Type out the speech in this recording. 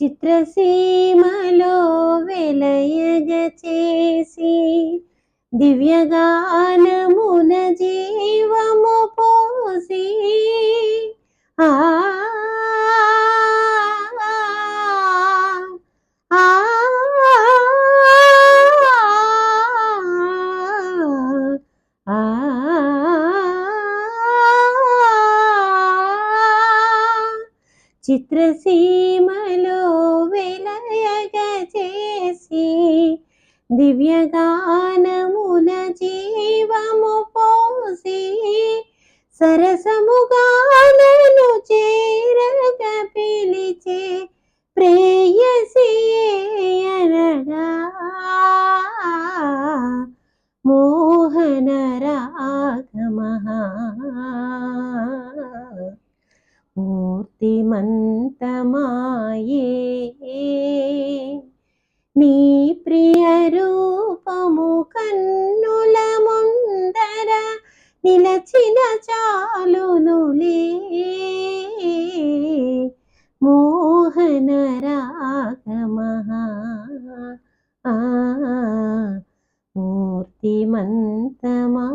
చిత్రసీమలో వెలయగ చేసి దివ్యగానమున జీ చిత్రసీమలో వెలయగ చేసి దివ్యగానమున జీవము పోసి సరసముగానను చేరగ పిలిచే ప్రేయసి అనగా మోహన రాగమహా మూర్తిమంతమాయే. నీ ప్రియ రూపము కన్నుల ముందర నిలచిన చాలునులే మోహన రాగమహా మూర్తిమంతమా